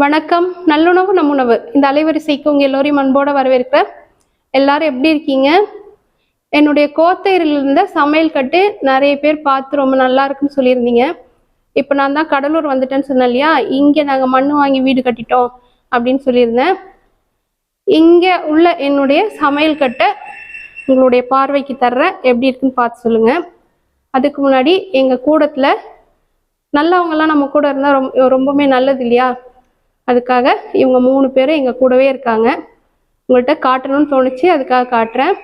வணக்கம். நல்லுணவு நம் உணவு. இந்த அலைவரிசைக்கு உங்க எல்லோரையும் அன்போட வரவேற்கிறேன். எல்லாரும் எப்படி இருக்கீங்க? என்னுடைய கோத்தையில் இருந்த சமையல் கட்டு நிறைய பேர் பார்த்து ரொம்ப நல்லா இருக்குன்னு சொல்லியிருந்தீங்க. இப்போ நான் தான் கடலூர் வந்துட்டேன்னு சொன்னேன் இல்லையா? இங்கே நாங்கள் மண் வாங்கி வீடு கட்டிட்டோம் அப்படின்னு சொல்லியிருந்தேன். இங்கே உள்ள என்னுடைய சமையல் கட்டை உங்களுடைய பார்வைக்கு தர்றேன் எப்படி இருக்குன்னு பார்த்து சொல்லுங்க. அதுக்கு முன்னாடி எங்கள் கூடத்தில் நல்லவங்கெல்லாம் நம்ம கூட இருந்தால் ரொம்ப ரொம்பவுமே நல்லது இல்லையா? அதுக்காக இவங்க மூணு பேரும் எங்கள் கூடவே இருக்காங்க. உங்கள்கிட்ட காட்டணும்னு தோணுச்சு அதுக்காக காட்டுறேன்.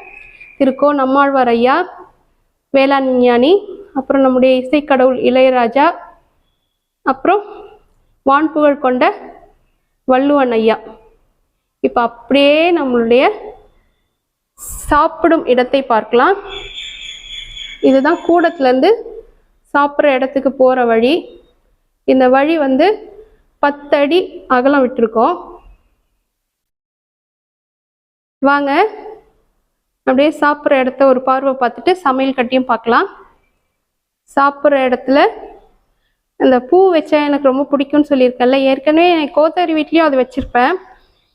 திருக்கோ நம்மாழ்வார் ஐயா வேளாண் விஞ்ஞானி அப்புறம் நம்முடைய இசைக்கடவுள் இளையராஜா அப்புறம் வான்புகழ் கொண்ட வள்ளுவன் ஐயா. இப்போ அப்படியே நம்மளுடைய சாப்பிடும் இடத்தை பார்க்கலாம். இதுதான் கூடத்துலேருந்து சாப்பிட்ற இடத்துக்கு போகிற வழி. இந்த வழி வந்து பத்தடி அகலம் விட்டுருக்கோம். வாங்க. அப்படியே சாப்பிட்ற இடத்த ஒரு பார்வை பார்த்துட்டு சமையல் கட்டியும் பார்க்கலாம். சாப்பிட்ற இடத்துல அந்த பூ வச்சா எனக்கு ரொம்ப பிடிக்கும்னு சொல்லியிருக்கேன்ல. ஏற்கனவே கோத்தாரி வீட்லேயும் அது வச்சுருப்பேன்.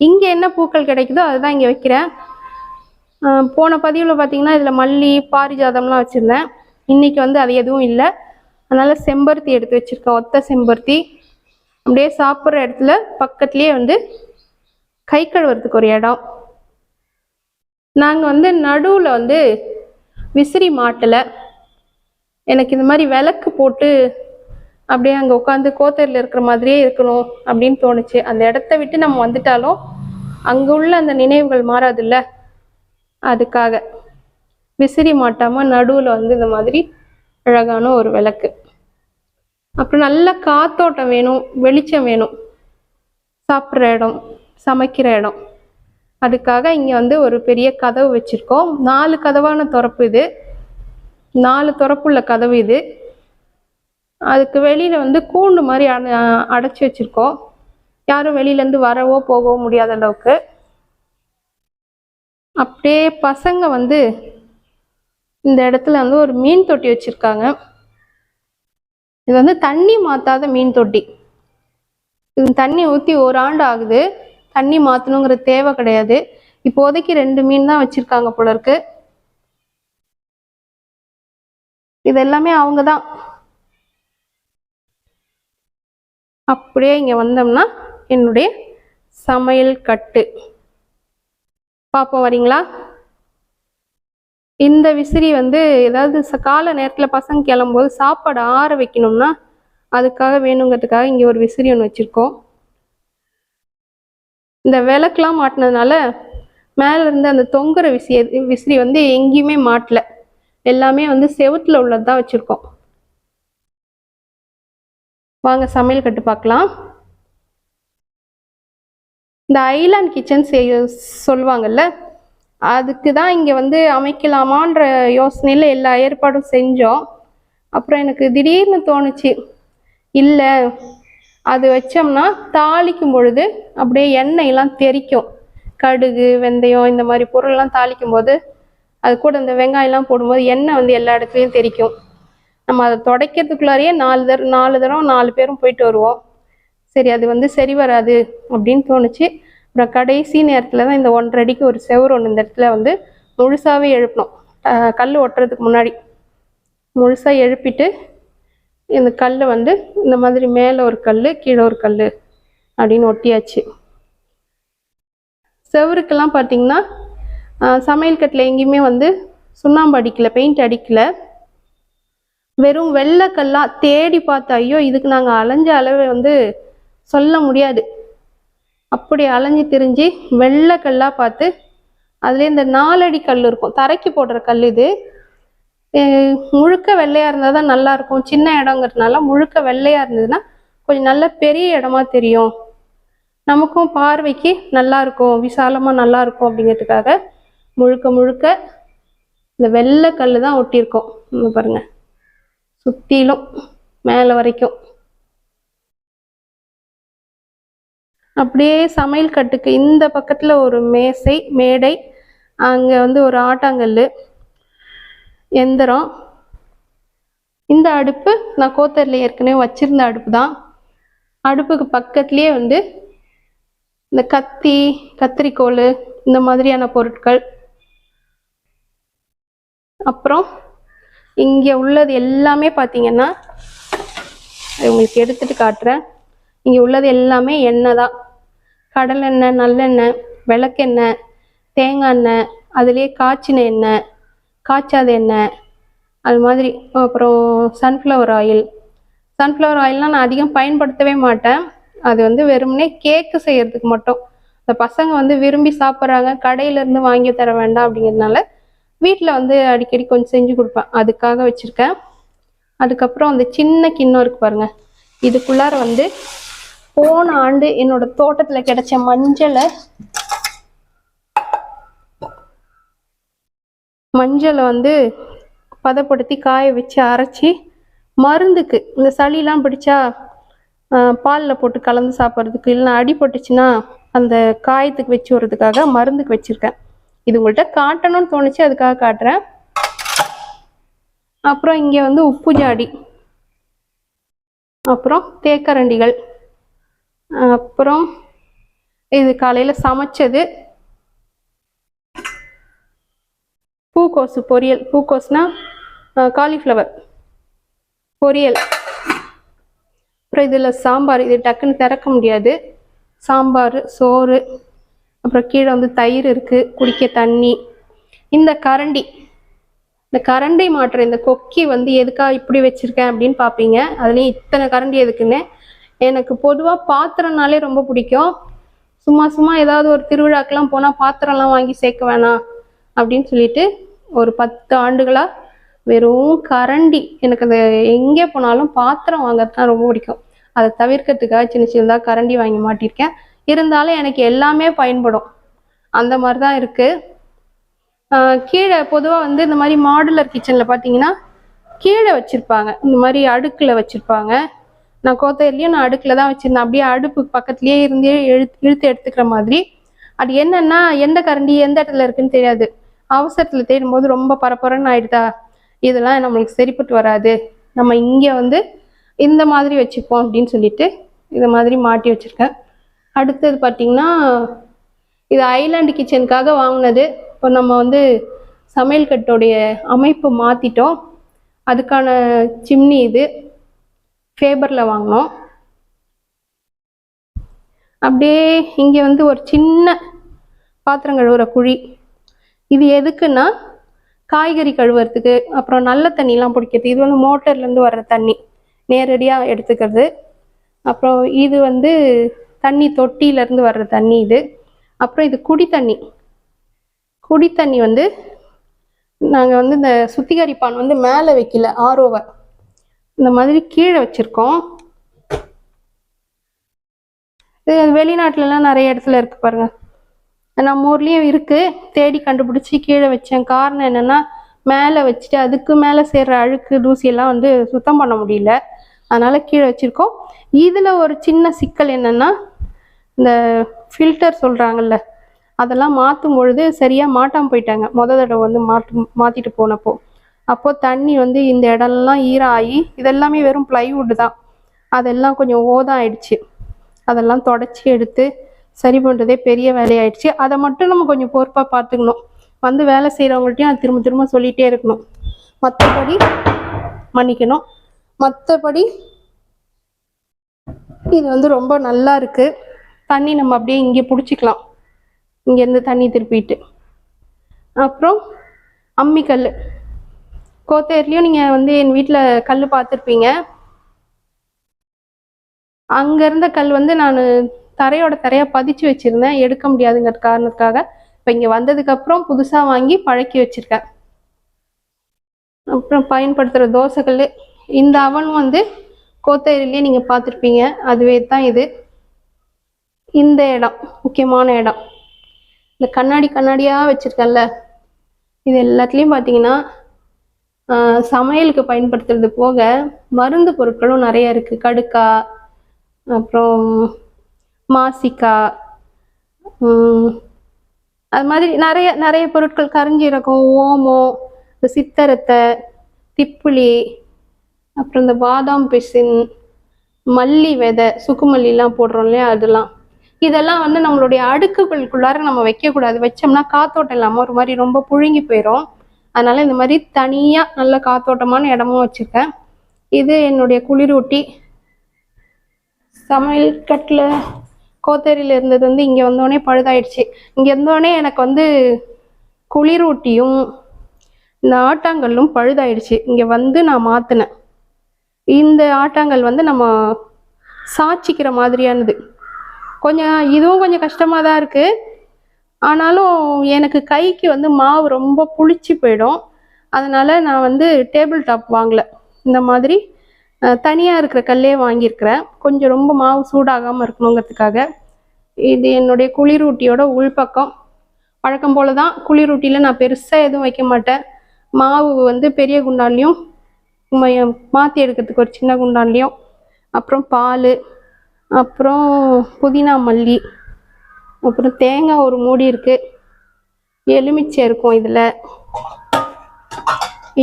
இங்கே என்ன பூக்கள் கிடைக்குதோ அதுதான் இங்கே வைக்கிறேன். போன பதிவில் பார்த்தீங்கன்னா இதில் மல்லி பாரிஜாதம்லாம் வச்சுருந்தேன். இன்றைக்கி வந்து அது எதுவும் இல்லை. அதனால் செம்பருத்தி எடுத்து வச்சுருக்கேன். ஒத்த செம்பருத்தி. அப்படியே சாப்பிட்ற இடத்துல பக்கத்துலேயே வந்து கை கழுவுறதுக்கு ஒரு இடம். நாங்கள் வந்து நடுவில் வந்து விசிறி மாட்டலை. எனக்கு இந்த மாதிரி விளக்கு போட்டு அப்படியே அங்கே உட்காந்து கோத்தரில் இருக்கிற மாதிரியே இருக்கணும் அப்படின்னு தோணுச்சு. அந்த இடத்த விட்டு நம்ம வந்துட்டாலும் அங்கே உள்ள அந்த நினைவுகள் மாறாதுல்ல. அதுக்காக விசிறி மாட்டாமல் நடுவில் வந்து இந்த மாதிரி அழகான ஒரு விளக்கு. அப்புறம் நல்ல காத்தோட்டம் வேணும் வெளிச்சம் வேணும். சாப்பிட்ற இடம் சமைக்கிற இடம். அதுக்காக இங்கே வந்து ஒரு பெரிய கதவு வச்சுருக்கோம். நாலு கதவான திறப்பு இது. நாலு திறப்புள்ள கதவு இது. அதுக்கு வெளியில் வந்து கூண்டு மாதிரி அட அடைச்சி வச்சுருக்கோம். யாரும் வெளியிலேருந்து வரவோ போகவோ முடியாத அளவுக்கு. அப்படியே பசங்க வந்து இந்த இடத்துல வந்து ஒரு மீன் தொட்டி வச்சுருக்காங்க. இது வந்து தண்ணி மாற்றாத மீன் தொட்டி. இது தண்ணி ஊற்றி ஒரு ஆண்டு ஆகுது. தண்ணி மாற்றணுங்கிற தேவை கிடையாது. இப்போதைக்கு ரெண்டு மீன் தான் வச்சுருக்காங்க போல இருக்கு. இது எல்லாமே அவங்க தான். அப்படியே இங்கே வந்தோம்னா என்னுடைய சமையல் கட்டு. பார்ப்போம் வரீங்களா? இந்த விசிறி வந்து ஏதாவது ச- காலை நேரத்தில் பசங்க கிளம்பும்போது சாப்பாடு ஆற வைக்கணும்னா அதுக்காக வேணுங்கிறதுக்காக இங்கே ஒரு விசிறி ஒன்று வச்சுருக்கோம். இந்த விளக்கெலாம் மாட்டினதுனால மேலேருந்து அந்த தொங்குற விசிய விசிறி வந்து எங்கேயுமே மாட்டல. எல்லாமே வந்து செவுத்தில் உள்ளது தான் வச்சுருக்கோம். வாங்க சமையல் கட்டு பார்க்கலாம். இந்த ஐலாண்ட் கிச்சன் செய்ய சொல்லுவாங்கல்ல அதுக்கு தான் இங்கே வந்து அமைக்கலாமான்ற யோசனையில் எல்லா ஏற்பாடும் செஞ்சோம். அப்புறம் எனக்கு திடீர்னு தோணுச்சு இல்லை அது வச்சோம்னா தாளிக்கும் பொழுது அப்படியே எண்ணெயெல்லாம் தெரிக்கும் கடுகு வெந்தயம் இந்த மாதிரி பொருள்லாம் தாளிக்கும் போது அது கூட இந்த வெங்காயம்லாம் போடும்போது எண்ணெய் வந்து எல்லா இடத்துலையும் தெரிக்கும் நம்ம அதை துடைக்கிறதுக்குள்ளாரையே நாலு தர நாலு தடவை நாலு பேரும் போயிட்டு வருவோம். சரி அது வந்து சரி வராது அப்படின்னு தோணுச்சு. அப்புறம் கடைசி நேரத்தில் தான் இந்த ஒன்றரை அடிக்கு ஒரு செவுரு ஒன்று இந்த இடத்துல வந்து முழுசாகவே எழுப்பணும். கல் ஒட்டுறதுக்கு முன்னாடி. முழுசாக எழுப்பிட்டு இந்த கல் வந்து இந்த மாதிரி மேலே ஒரு கல் கீழே ஒரு கல் அப்படின்னு ஒட்டியாச்சு. செவருக்கெல்லாம் பார்த்தீங்கன்னா சமையல் கட்டில் எங்கேயுமே வந்து சுண்ணாம்பு அடிக்கலை பெயிண்ட் அடிக்கலை. வெறும் வெள்ளைக்கல்லா தேடி பார்த்தா ஐயோ இதுக்கு நாங்கள் அலைஞ்ச அளவை வந்து சொல்ல முடியாது. அப்படி அலைஞ்சு திரிஞ்சு வெள்ளை கல்லாக பார்த்து அதுலேயே இந்த நாலடி கல் இருக்கும். தரைக்கு போடுற கல் இது. முழுக்க வெள்ளையாக இருந்தால் தான் நல்லாயிருக்கும் சின்ன இடங்கிறதுனால முழுக்க வெள்ளையாக இருந்ததுன்னா கொஞ்சம் நல்ல பெரிய இடமா தெரியும். நமக்கும் பார்வைக்கு நல்லா இருக்கும். விசாலமாக நல்லா இருக்கும் அப்படிங்கிறதுக்காக முழுக்க முழுக்க இந்த வெள்ளை கல் தான் ஒட்டியிருக்கோம். இங்க பாருங்க. சுற்றிலும் மேலே வரைக்கும். அப்படியே சமையல் கட்டுக்கு இந்த பக்கத்தில் ஒரு மேசை மேடை அங்கே வந்து ஒரு ஆட்டாங்கல் எந்திரம். இந்த அடுப்பு நான் கோத்தரில் ஏற்கனவே வச்சுருந்த அடுப்பு தான் அடுப்புக்கு பக்கத்துலேயே வந்து இந்த கத்தி கத்திரிக்கோல் இந்த மாதிரியான பொருட்கள். அப்புறம் இங்கே உள்ளது எல்லாமே பார்த்தீங்கன்னா உங்களுக்கு எடுத்துட்டு காட்டுறேன். இங்கே உள்ளது எல்லாமே எண்ணெய் தான் கடலெண்ணெய் நல்லெண்ணெய் விளக்கெண்ணெய் தேங்காய் எண்ணெய் அதுலேயே காய்ச்சின எண்ணெய் காய்ச்சாத எண்ணெய் அது மாதிரி. அப்புறம் சன்ஃப்ளவர் ஆயில் சன்ஃப்ளவர் ஆயில்லாம் நான் அதிகம் பயன்படுத்தவே மாட்டேன். அது வந்து வெறுமனே கேக்கு செய்கிறதுக்கு மட்டும். இந்த பசங்க வந்து விரும்பி சாப்பிட்றாங்க. கடையிலேருந்து வாங்கி தர வேண்டாம் அப்படிங்கிறதுனால வீட்டில் வந்து அடிக்கடி கொஞ்சம் செஞ்சு கொடுப்பேன். அதுக்காக வச்சுருக்கேன். அதுக்கப்புறம் அந்த சின்ன கிண்ணம் இருக்கு பாருங்கள் இதுக்குள்ளார வந்து போன ஆண்டு என்னோட தோட்டத்தில் கிடைச்ச மஞ்சளை மஞ்சளை வந்து பதப்படுத்தி காய வச்சு அரைச்சி மருந்துக்கு இந்த சளிலாம் பிடிச்சா பாலில் போட்டு கலந்து சாப்பிட்றதுக்கு இல்லைன்னா அடிபட்டுச்சுன்னா அந்த காயத்துக்கு வச்சு வர்றதுக்காக மருந்துக்கு வச்சுருக்கேன். இது உங்கள்கிட்ட காட்டணும்னு தோணுச்சு அதுக்காக காட்டுறேன். அப்புறம் இங்கே வந்து உப்பு ஜாடி அப்புறம் தேக்கரண்டிகள். அப்புறம் இது காலையில் சமைச்சது பூக்கோசு பொரியல். பூக்கோஸ்னா காலிஃப்ளவர் பொரியல். அப்புறம் இதில் சாம்பார் இது டக்குன்னு திறக்க முடியாது. சாம்பார் சோறு அப்புறம் கீழே வந்து தயிர் இருக்குது குடிக்க தண்ணி. இந்த கரண்டி. இந்த கரண்டி மாட்டுற இந்த கொக்கி வந்து எதுக்காக இப்படி வச்சுருக்கேன் அப்படின்னு பார்ப்பீங்க அதுலேயும் இத்தனை கரண்டி எதுக்குன்னு எனக்கு பொதுவாக பாத்திரம்னாலே ரொம்ப பிடிக்கும். சும்மா சும்மா ஏதாவது ஒரு திருவிழாக்கெல்லாம் போனால் பாத்திரம்லாம் வாங்கி சேர்க்க வேணாம் அப்படின்னு சொல்லிட்டு ஒரு பத்து ஆண்டுகளாக வெறும் கரண்டி. எனக்கு அது எங்கே போனாலும் பாத்திரம் வாங்குறது தான் ரொம்ப பிடிக்கும். அதை தவிர்க்கிறதுக்காக சின்ன சின்னதாக கரண்டி வாங்கி மாட்டியிருக்கேன். இருந்தாலும் எனக்கு எல்லாமே பயன்படும். அந்த மாதிரி தான் இருக்குது கீழே பொதுவாக வந்து இந்த மாதிரி மாடுலர் கிச்சனில் பார்த்தீங்கன்னா கீழே வச்சுருப்பாங்க. இந்த மாதிரி அடுக்கில் வச்சுருப்பாங்க. நான் கோத்தையிலையும் நான் அடுக்கில் தான் வச்சுருந்தேன். அப்படியே அடுப்பு பக்கத்துலேயே இருந்தே இழுத்து இழுத்து எடுத்துக்கிற மாதிரி. அது என்னன்னா எந்த கரண்டி எந்த இடத்துல இருக்குன்னு தெரியாது. அவசரத்தில் தேடும்போது ரொம்ப பரபரன்னு ஆயிடுதா? இதெல்லாம் நம்மளுக்கு சரிப்பட்டு வராது. நம்ம இங்கே வந்து இந்த மாதிரி வச்சுப்போம் அப்படின்னு சொல்லிட்டு இதை மாதிரி மாட்டி வச்சுருக்கேன். அடுத்தது பார்த்தீங்கன்னா இது ஐலாண்டு கிச்சனுக்காக வாங்கினது. இப்போ நம்ம வந்து சமையல் கட்டோடைய அமைப்பு மாற்றிட்டோம் அதுக்கான சிம்னி இது. ஃபேபரில் வாங்கினோம். அப்படியே இங்கே வந்து ஒரு சின்ன பாத்திரம் கழுவுற குழி. இது எதுக்குன்னா காய்கறி கழுவுறதுக்கு அப்புறம் நல்ல தண்ணிலாம் பிடிக்கிறது. இது வந்து மோட்டர்லேருந்து வர்ற தண்ணி. நேரடியாக எடுத்துக்கிறது. அப்புறம் இது வந்து தண்ணி தொட்டியிலேருந்து வர்ற தண்ணி இது. அப்புறம் இது குடி தண்ணி. குடி தண்ணி வந்து நாங்கள் வந்து இந்த சுத்திகரிப்பான் வந்து மேலே வைக்கல ஆரோவை இந்த மாதிரி கீழே வச்சுருக்கோம். இது வெளிநாட்டிலலாம் நிறைய இடத்துல இருக்குது பாருங்கள் நம்ம ஊர்லேயும் இருக்குது தேடி கண்டுபிடிச்சி கீழே வச்சேன். காரணம் என்னென்னா மேலே வச்சுட்டு அதுக்கு மேலே சேர்ற அழுக்கு தூசியெல்லாம் வந்து சுத்தம் பண்ண முடியல. அதனால் கீழே வச்சுருக்கோம். இதில் ஒரு சின்ன சிக்கல் என்னென்னா இந்த ஃபில்டர் சொல்கிறாங்கல்ல அதெல்லாம் மாற்றும் பொழுது சரியாக மாட்டாமல் போயிட்டாங்க. மொதல் தடவை வந்து மாட்டு மாற்றிட்டு போனப்போ. அப்போது தண்ணி வந்து இந்த இடம்லாம் ஈராகி இதெல்லாமே வெறும் ப்ளைவுட் தான். அதெல்லாம் கொஞ்சம் ஓதம் ஆயிடுச்சு அதெல்லாம் தொடச்சி எடுத்து சரி பண்ணுறதே பெரிய வேலையாயிடுச்சு. அதை மட்டும் நம்ம கொஞ்சம் பொறுப்பாக பார்த்துக்கணும். வந்து வேலை செய்கிறவங்கள்ட்டையும் அது திரும்ப திரும்ப சொல்லிகிட்டே இருக்கணும். மற்றபடி மன்னிக்கணும். மற்றபடி இது வந்து ரொம்ப நல்லா இருக்குது தண்ணி நம்ம அப்படியே இங்கே பிடிச்சிக்கலாம். இங்கேருந்து தண்ணி திருப்பிட்டு. அப்புறம் அம்மிக்கல் கோத்தேர்லேயும் நீங்கள் வந்து என் வீட்டில் கல் பார்த்துருப்பீங்க அங்கே இருந்த கல் வந்து நான் தரையோட தரையாக பதிச்சு வச்சுருந்தேன். எடுக்க முடியாதுங்கிற காரணத்துக்காக. இப்போ இங்கே வந்ததுக்கப்புறம் புதுசாக வாங்கி பழக்கி வச்சுருக்கேன். அப்புறம் பயன்படுத்துகிற தோசைக்கல் இந்த அவனும் வந்து கோத்தேரிலேயே நீங்கள் பார்த்துருப்பீங்க அதுவே தான் இது. இந்த இடம் முக்கியமான இடம். இந்த கண்ணாடி கண்ணாடியாக வச்சுருக்கேன்ல. இது எல்லாத்துலேயும் பார்த்தீங்கன்னா சமையலுக்கு பயன்படுத்துறது போக மருந்து பொருட்களும் நிறைய இருக்குது கடுக்கா அப்புறம் மாசிக்காய் அது மாதிரி நிறைய நிறைய பொருட்கள் கரிஞ்சீரகம் ஓமம் இந்த சித்தரத்தை திப்புளி அப்புறம் இந்த பாதாம் பிசின் மல்லி விதை சுக்குமல்லிலாம் போடுறோம் இல்லையா அதெல்லாம். இதெல்லாம் வந்து நம்மளுடைய அடுக்குகளுக்குள்ளார நம்ம வைக்கக்கூடாது. வச்சோம்னா காத்தோட்டம் இல்லாமல் ஒரு மாதிரி ரொம்ப புழுங்கி போயிடும் அதனால் இந்த மாதிரி தனியாக நல்ல காத்தோட்டமான இடமும் வச்சுருக்கேன். இது என்னுடைய குளிரூட்டி. சமையல் கட்டில் கோத்தேரியில் இருந்தது வந்து இங்கே வந்தோடனே பழுதாயிடுச்சு. இங்கே இருந்தோடனே எனக்கு வந்து குளிரூட்டியும் இந்த ஆட்டாங்கல்லும் பழுதாயிடுச்சு. இங்கே வந்து நான் மாற்றினேன் இந்த ஆட்டாங்கல் வந்து நம்ம சாட்சிக்கிற மாதிரியானது. கொஞ்சம் இதுவும் கொஞ்சம் கஷ்டமாக தான் இருக்குது ஆனாலும் எனக்கு கைக்கு வந்து மாவு ரொம்ப புளிச்சு போயிடும். அதனால் நான் வந்து டேபிள் டாப் வாங்கலை. இந்த மாதிரி தனியாக இருக்கிற கல்லே வாங்கியிருக்கிறேன். கொஞ்சம் ரொம்ப மாவு சூடாகாமல் இருக்கணுங்கிறதுக்காக. இது என்னுடைய குளிரூட்டியோட உள்பக்கம். வழக்கம் போல தான் குளிரூட்டியில் நான் பெருசாக எதுவும் வைக்க மாட்டேன். மாவு வந்து பெரிய குண்டான்லேயும் மாற்றி எடுக்கிறதுக்கு ஒரு சின்ன குண்டான்லேயும். அப்புறம் பால் அப்புறம் புதினா மல்லி. அப்புறம் தேங்காய் ஒரு மூடி இருக்குது எலுமிச்சை இருக்கும் இதில்.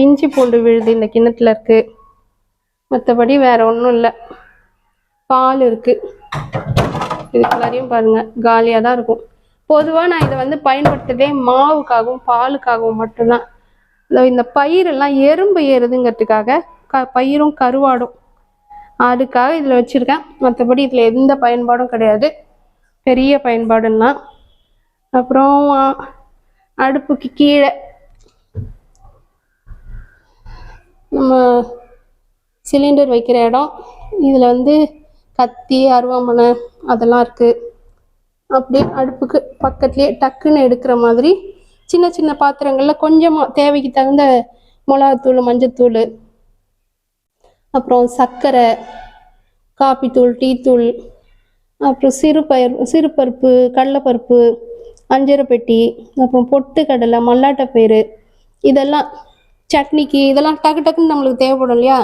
இஞ்சி பூண்டு விழுது இந்த கிண்ணத்தில் இருக்குது மற்றபடி வேற ஒன்றும் இல்லை. பால் இருக்குது இதுக்குள்ளாரையும் பாருங்க. காலியாக தான் இருக்கும். பொதுவாக நான் இதை வந்து பயன்படுத்துகிறதே மாவுக்காகவும் பாலுக்காகவும் மட்டும்தான். இந்த பயிரெல்லாம் எறும்பு ஏறுதுங்கிறதுக்காக க பயிரும் கருவாடும். அதுக்காக இதில் வச்சுருக்கேன். மற்றபடி இதில் எந்த பயன்பாடும் கிடையாது. பெரிய பயன்பாடுன்னா அப்புறம் அடுப்புக்கு கீழே நம்ம சிலிண்டர் வைக்கிற இடம் இதில் வந்து கத்தி அருவாமனை அதெல்லாம் இருக்குது அப்படியே அடுப்புக்கு பக்கத்துலேயே டக்குன்னு எடுக்கிற மாதிரி சின்ன சின்ன பாத்திரங்களில் கொஞ்சமாக தேவைக்கு தகுந்த மிளகாத்தூள் மஞ்சத்தூள் அப்புறம் சர்க்கரை காப்பித்தூள் டீத்தூள் அப்புறம் சிறுபயர் சிறுபருப்பு கடலைப்பருப்பு அஞ்சரை அப்புறம் அப்புறம் பொட்டுக்கடலை மல்லாட்டப்பயிறு இதெல்லாம் சட்னிக்கு இதெல்லாம் டக்கு டக்குன்னு நம்மளுக்கு தேவைப்படும் இல்லையா?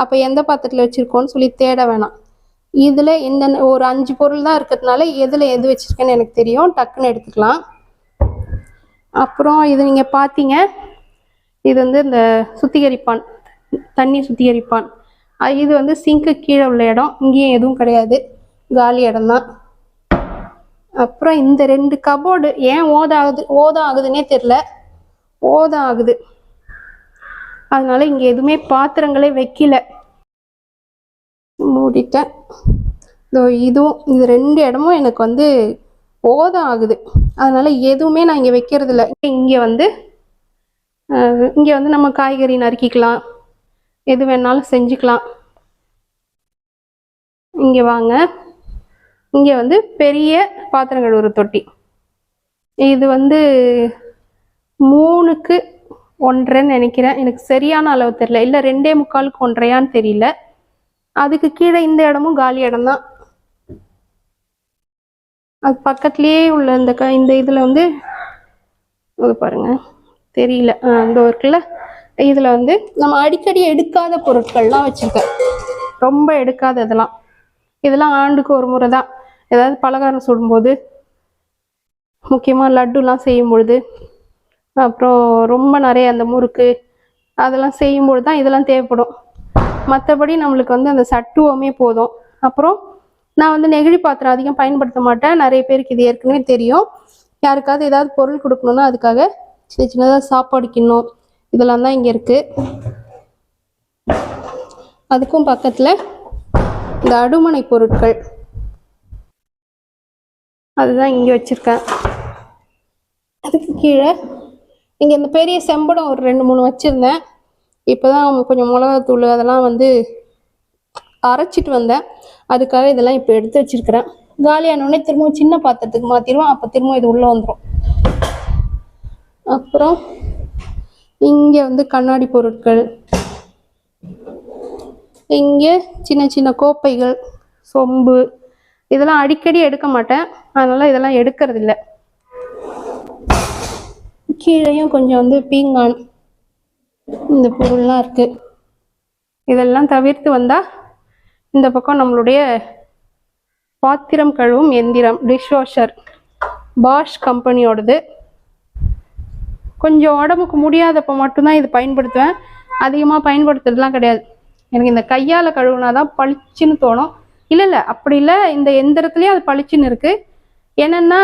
அப்போ எந்த பாத்திரத்தில் வச்சுருக்கோன்னு சொல்லி தேட வேணாம். இதில் என்னென்ன ஒரு அஞ்சு பொருள் தான் இருக்கிறதுனால எதில் எது வச்சுருக்கேன்னு எனக்கு தெரியும். டக்குன்னு எடுத்துக்கலாம். அப்புறம் இது நீங்கள் பார்த்தீங்க இது வந்து இந்த சுத்திகரிப்பான் தண்ணி சுத்திகரிப்பான். இது வந்து சிங்க்கு கீழே உள்ள இடம் இங்கேயும் எதுவும் கிடையாது. காலி இடம்தான். அப்புறம் இந்த ரெண்டு கபோர்டு ஏன் ஓதம் ஆகுது ஓதம் ஆகுதுன்னே தெரில ஓதம் ஆகுது அதனால இங்கே எதுவுமே பாத்திரங்களே வைக்கல. மூடிட்டேன். இதோ இதுவும் இது ரெண்டு இடமும் எனக்கு வந்து ஓதம் ஆகுது அதனால எதுவுமே நான் இங்கே வைக்கிறது இல்லை இங்கே வந்து இங்கே வந்து நம்ம காய்கறி நறுக்கிக்கலாம். எது வேணாலும் செஞ்சுக்கலாம். இங்கே வாங்க. இங்கே வந்து பெரிய பாத்திரம் கழுவுற தொட்டி. இது வந்து மூணுக்கு ஒன்றைன்னு நினைக்கிறேன். எனக்கு சரியான அளவு தெரியல. இல்லை ரெண்டே முக்காலுக்கு ஒன்றையான்னு தெரியல. அதுக்கு கீழே இந்த இடமும் காலி இடம்தான் அது பக்கத்துலேயே உள்ள இந்த க இந்த இதில் வந்து பாருங்க. தெரியல. இந்த இருக்குல்ல. இதில் வந்து நம்ம அடிக்கடி எடுக்காத பொருட்கள்லாம் வச்சுருக்கேன் ரொம்ப எடுக்காத இதெல்லாம் இதெல்லாம் ஆண்டுக்கு ஒரு முறை தான். ஏதாவது பலகாரம் சுடும்போது முக்கியமாக லட்டுலாம் செய்யும் பொழுது அப்புறம் ரொம்ப நிறைய அந்த முறுக்கு அதெல்லாம் செய்யும்பொழுது தான் இதெல்லாம் தேவைப்படும். மற்றபடி நம்மளுக்கு வந்து அந்த சட்டுவமே போதும். அப்புறம் நான் வந்து நெகிழி பாத்திரம் அதிகம் பயன்படுத்த மாட்டேன். நிறைய பேருக்கு இது ஏற்கனவே தெரியும். யாருக்காவது ஏதாவது பொருள் கொடுக்கணுன்னா அதுக்காக சின்ன சின்னதாக சாப்பாடு கிண்ணம் இதெல்லாம் தான் இங்கே இருக்குது அதுக்கும் பக்கத்தில் இந்த அடுமனை பொருட்கள். அதுதான் இங்கே வச்சுருக்கேன். அதுக்கு கீழே இங்கே இந்த பெரிய செம்படம் ஒரு ரெண்டு மூணு வச்சுருந்தேன். இப்போ தான் கொஞ்சம் மிளகாத்தூள் அதெல்லாம் வந்து அரைச்சிட்டு வந்தேன். அதுக்காக இதெல்லாம் இப்போ எடுத்து வச்சிருக்கிறேன். காலியானோடனே திரும்பவும் சின்ன பாத்திரத்துக்கு மாற்றிடுவோம் அப்போ திரும்பவும் இது உள்ளே வந்துடும் அப்புறம் இங்கே வந்து கண்ணாடி பொருட்கள். இங்கே சின்ன சின்ன கோப்பைகள் சொம்பு இதெல்லாம் அடிக்கடி எடுக்க மாட்டேன். அதனால் இதெல்லாம் எடுக்கிறது இல்லை கீழேயும் கொஞ்சம் வந்து பீங்கான் இந்த பொருள்லாம் இருக்குது இதெல்லாம் தவிர்த்து வந்தால் இந்த பக்கம் நம்மளுடைய பாத்திரம் கழுவும் எந்திரம் டிஷ்வாஷர் பாஷ் கம்பெனியோடது. கொஞ்சம் உடம்புக்கு முடியாதப்போ மட்டும்தான் இது பயன்படுத்துவேன். அதிகமாக பயன்படுத்துறதுலாம் கிடையாது. எனக்கு இந்த கையால் கழுவுனா தான் பளிச்சுன்னு தோணும். இல்லை இல்லை அப்படி இல்லை. இந்த எந்திரத்துலேயும் அது பளிச்சுன்னு இருக்கு. என்னென்னா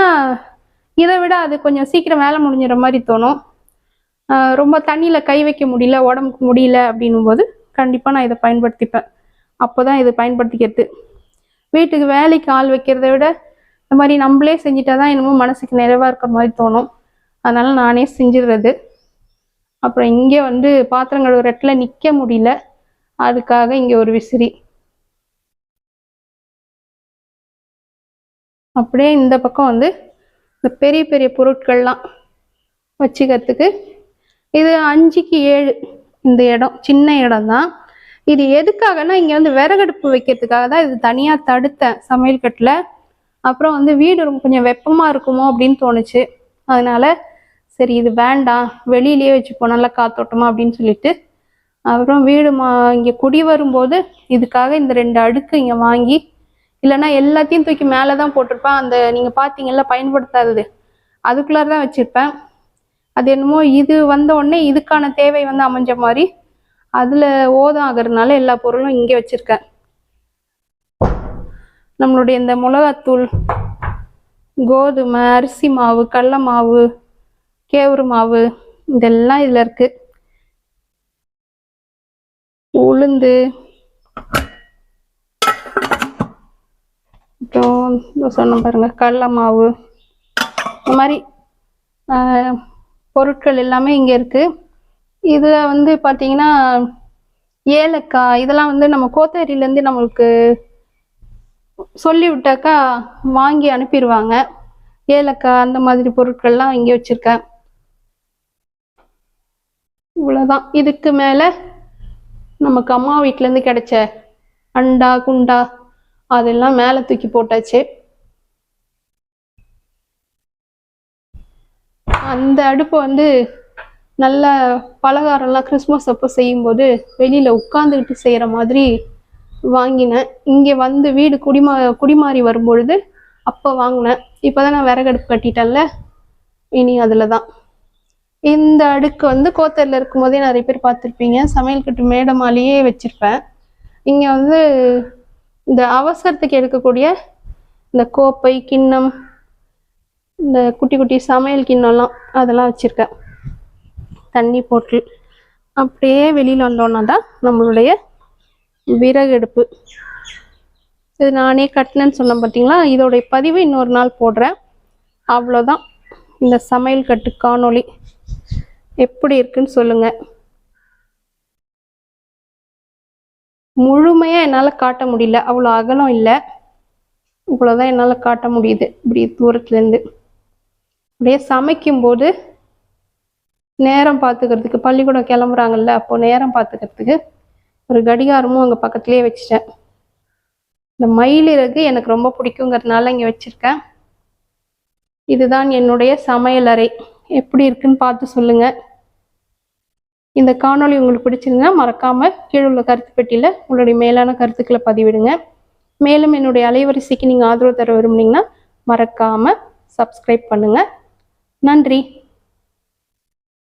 இதை விட அது கொஞ்சம் சீக்கிரம் வேலை முடிஞ்சிட மாதிரி தோணும். ரொம்ப தண்ணியில் கை வைக்க முடியல உடம்புக்கு முடியல அப்படின்னும் போது கண்டிப்பாக நான் இதை பயன்படுத்திப்பேன். அப்போ தான் இதை பயன்படுத்திக்கிறது. வீட்டுக்கு வேலைக்கு ஆள் வைக்கிறத விட இந்த மாதிரி நம்மளே செஞ்சுட்டா தான் என்னமோ மனசுக்கு நிறைவாக இருக்கிற மாதிரி தோணும். அதனால் நானே செஞ்சிடுறது. அப்புறம் இங்கே வந்து பாத்திரம் கழுவுற இடத்துல நிற்க முடியல. அதுக்காக இங்கே ஒரு விசிறி. அப்படியே இந்த பக்கம் வந்து இந்த பெரிய பெரிய பொருட்கள்லாம் வச்சுக்கிறதுக்கு. இது அஞ்சுக்கு ஏழு இந்த இடம் சின்ன இடம் தான் இது எதுக்காகனா இங்கே வந்து விறகடுப்பு வைக்கிறதுக்காக தான் இது தனியாக தடுத்தேன் சமையல் கட்டில். அப்புறம் வந்து வீடு ரொம்ப கொஞ்சம் வெப்பமாக இருக்குமோ அப்படின்னு தோணுச்சு. அதனால சரி இது வேண்டாம் வெளியிலேயே வச்சுப்போம் நல்லா காத்தோட்டமா அப்படின்னு சொல்லிட்டு. அப்புறம் வீடு மா இங்கே குடி வரும்போது இதுக்காக இந்த ரெண்டு அடுக்கு இங்கே வாங்கி இல்லைன்னா எல்லாத்தையும் தூக்கி மேலே தான் போட்டிருப்பேன். அந்த நீங்கள் பார்த்தீங்கல்ல பயன்படுத்தாதது. அதுக்குள்ளார தான் வச்சுருப்பேன். அது என்னமோ இது வந்த உடனே இதுக்கான தேவை வந்து அமைஞ்ச மாதிரி அதில் ஓதம் ஆகிறதுனால எல்லா பொருளும் இங்கே வச்சுருக்கேன். நம்மளுடைய இந்த மிளகாத்தூள் கோதுமை அரிசி மாவு கடல மாவு கேவுரு மாவு இதெல்லாம் இதில் இருக்கு. உளுந்து அப்புறம் சொன்ன பாருங்க கடல மாவு. இந்த மாதிரி பொருட்கள் எல்லாமே இங்கே இருக்குது இதில் வந்து பார்த்தீங்கன்னா ஏலக்காய் இதெல்லாம் வந்து நம்ம கோத்தேரியிலேருந்து நம்மளுக்கு சொல்லி விட்டாக்கா வாங்கி அனுப்பிடுவாங்க ஏலக்காய் அந்த மாதிரி பொருட்கள்லாம் இங்கே வச்சுருக்கேன். இவ்வளோதான் இதுக்கு மேலே நமக்கு அம்மா வீட்டிலேருந்து கிடைச்ச அண்டா குண்டா அதெல்லாம் மேலே தூக்கி போட்டாச்சு. அந்த அடுப்பு வந்து நல்ல பலகாரம்லாம் கிறிஸ்மஸ் அப்போ செய்யும்போது வெளியில் உட்காந்துக்கிட்டு செய்கிற மாதிரி வாங்கினேன். இங்கே வந்து வீடு குடிமா குடிமாறி வரும்பொழுது அப்போ வாங்கினேன். இப்போ தான் நான் விறகடுப்பு கட்டிட்டேன்ல. இனி அதில் தான் இந்த அடுக்கு வந்து கோத்தரில் இருக்கும்போதே நிறைய பேர் பார்த்துருப்பீங்க. சமையல் கட்டு மேடமாலேயே வச்சுருப்பேன். இங்கே வந்து இந்த அவசரத்துக்கு எடுக்கக்கூடிய இந்த கோப்பை கிண்ணம் இந்த குட்டி குட்டி சமையல் கிண்ணம்லாம் அதெல்லாம் வச்சுருக்கேன். தண்ணி போட்டு அப்படியே வெளியில் வந்தோன்னா தான் நம்மளுடைய விறகடுப்பு இது நானே கட்டினேன்னு சொன்னேன் பார்த்தீங்களா இதோடைய பதிவு இன்னொரு நாள் போடுறேன். அவ்வளோதான் இந்த சமையல் கட்டு காணொளி எப்படி இருக்குன்னு சொல்லுங்கள் முழுமையா என்னால் காட்ட முடியல. அவ்வளோ அகலம் இல்லை. இவ்வளோதான் என்னால் காட்ட முடியுது. இப்படி தூரத்துலேருந்து அப்படியே சமைக்கும்போது நேரம் பார்த்துக்கிறதுக்கு பள்ளிக்கூடம் கிளம்புறாங்கல்ல அப்போ நேரம் பார்த்துக்கிறதுக்கு ஒரு கடிகாரமும் அங்கே பக்கத்துலேயே வச்சுட்டேன். இந்த மயிலிறகு எனக்கு ரொம்ப பிடிக்குங்கிறதுனால இங்கே வச்சுருக்கேன். இதுதான் என்னுடைய சமையலறை. எப்படி இருக்குன்னு பார்த்து சொல்லுங்க. இந்த காணொளி உங்களுக்கு பிடிச்சிருந்தா மறக்காம கீழே உள்ள கருத்து பெட்டியில உங்களுடைய மேலான கருத்துக்களை பதிவிடுங்க. மேலும் என்னுடைய அலைவரிசைக்கு நீங்க ஆதரவு தர விரும்புனீங்கன்னா மறக்காம சப்ஸ்கிரைப் பண்ணுங்க. நன்றி.